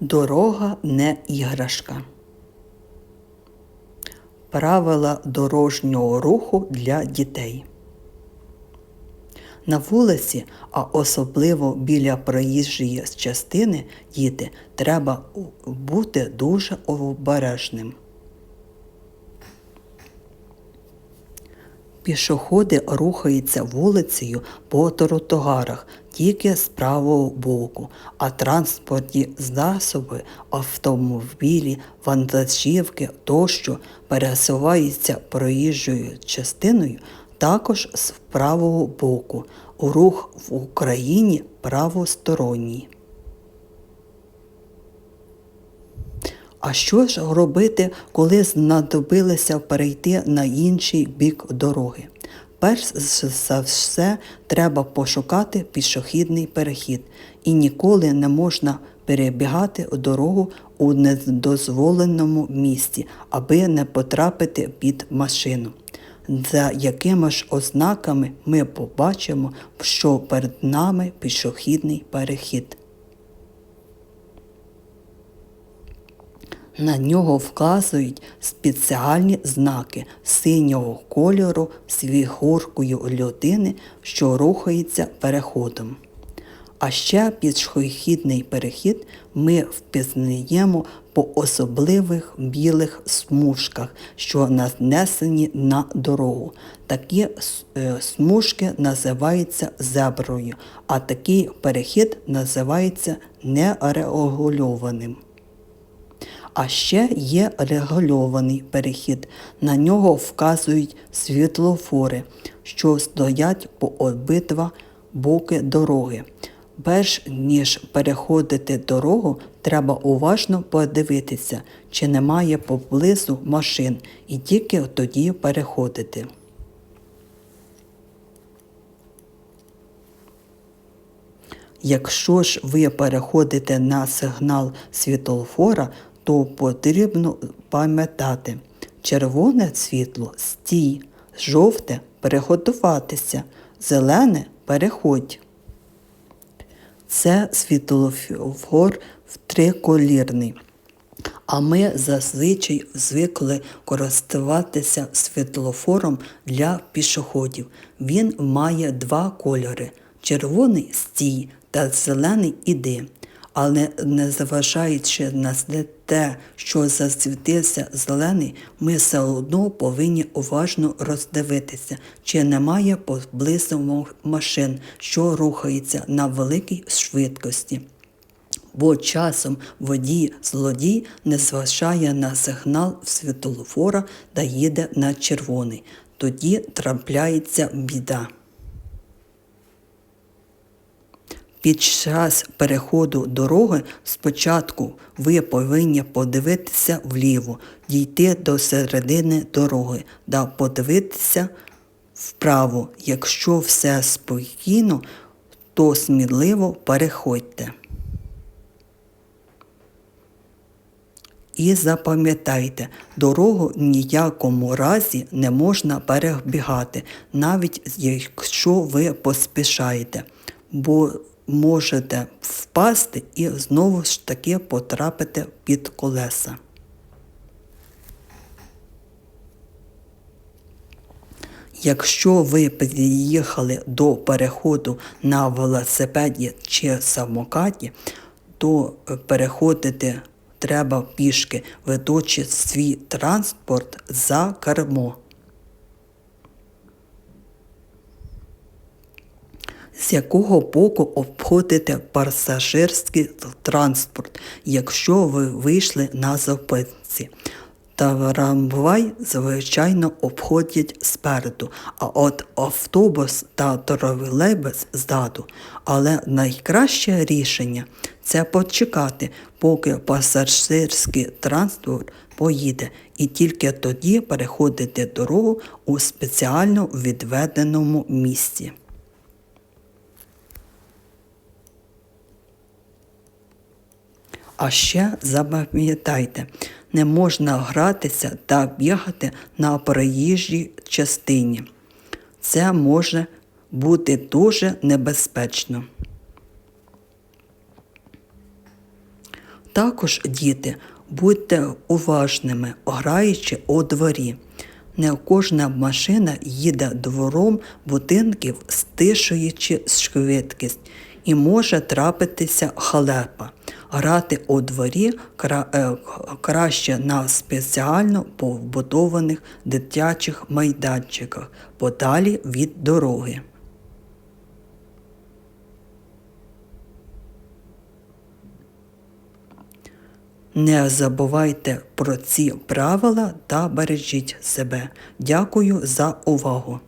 Дорога не іграшка. Правила дорожнього руху для дітей. На вулиці, а особливо біля проїжджої частини, діти, треба бути дуже обережним. Пішоходи рухаються вулицею по тротуарах тільки з правого боку, а транспортні засоби, автомобілі, вантажівки тощо пересуваються проїжджою частиною також з правого боку. Рух в Україні правосторонній. А що ж робити, коли знадобилося перейти на інший бік дороги? Перш за все треба пошукати пішохідний перехід і ніколи не можна перебігати дорогу у недозволеному місці, аби не потрапити під машину. За якими ж ознаками ми побачимо, що перед нами пішохідний перехід. На нього вказують спеціальні знаки синього кольору з фігуркою людини, що рухається переходом. А ще пішохідний перехід ми впізнаємо по особливих білих смужках, що нанесені на дорогу. Такі е, смужки називаються зеброю, а такий перехід називається нерегульованим. А ще є регульований перехід. На нього вказують світлофори, що стоять по обидва боки дороги. Перш ніж переходити дорогу, треба уважно подивитися, чи немає поблизу машин, і тільки тоді переходити. Якщо ж ви переходите на сигнал світлофора, то потрібно пам'ятати, червоне світло стій, жовте переготуватися, зелене переходь. Це світлофор триколірний. А ми зазвичай звикли користуватися світлофором для пішоходів. Він має два кольори червоний стій та зелений іди але не зважаючи на те, що засвітився зелений, ми все одно повинні уважно роздивитися, чи немає поблизу машин, що рухаються на великій швидкості. Бо часом водій злодій не зважає на сигнал світлофора та їде на червоний. Тоді трапляється біда. Під час переходу дороги спочатку ви повинні подивитися вліво, дійти до середини дороги та подивитися вправо. Якщо все спокійно, то сміливо переходьте. І запам'ятайте, дорогу ніякому разі не можна перебігати, навіть якщо ви поспішаєте. бо можете впасти і знову ж таки потрапити під колеса. Якщо ви під'їхали до переходу на велосипеді чи самокаті, то переходити треба пішки, ведучи свій транспорт за кермо. З якого боку обходите пасажирський транспорт, якщо ви вийшли на зупинці. Трамвай, звичайно, обходять спереду, а от автобус та тролейбус ззаду. Але найкраще рішення це почекати, поки пасажирський транспорт поїде, і тільки тоді переходити дорогу у спеціально відведеному місці. А ще запам'ятайте, не можна гратися та бігати на проїжджій частині. Це може бути дуже небезпечно. Також, діти, будьте уважними, граючи у дворі. Не кожна машина їде двором будинків, стишуючи швидкість, і може трапитися халепа. Грати у дворі е, краще на спеціально побудованих дитячих майданчиках, подалі від дороги. Не забувайте про ці правила та бережіть себе. Дякую за увагу!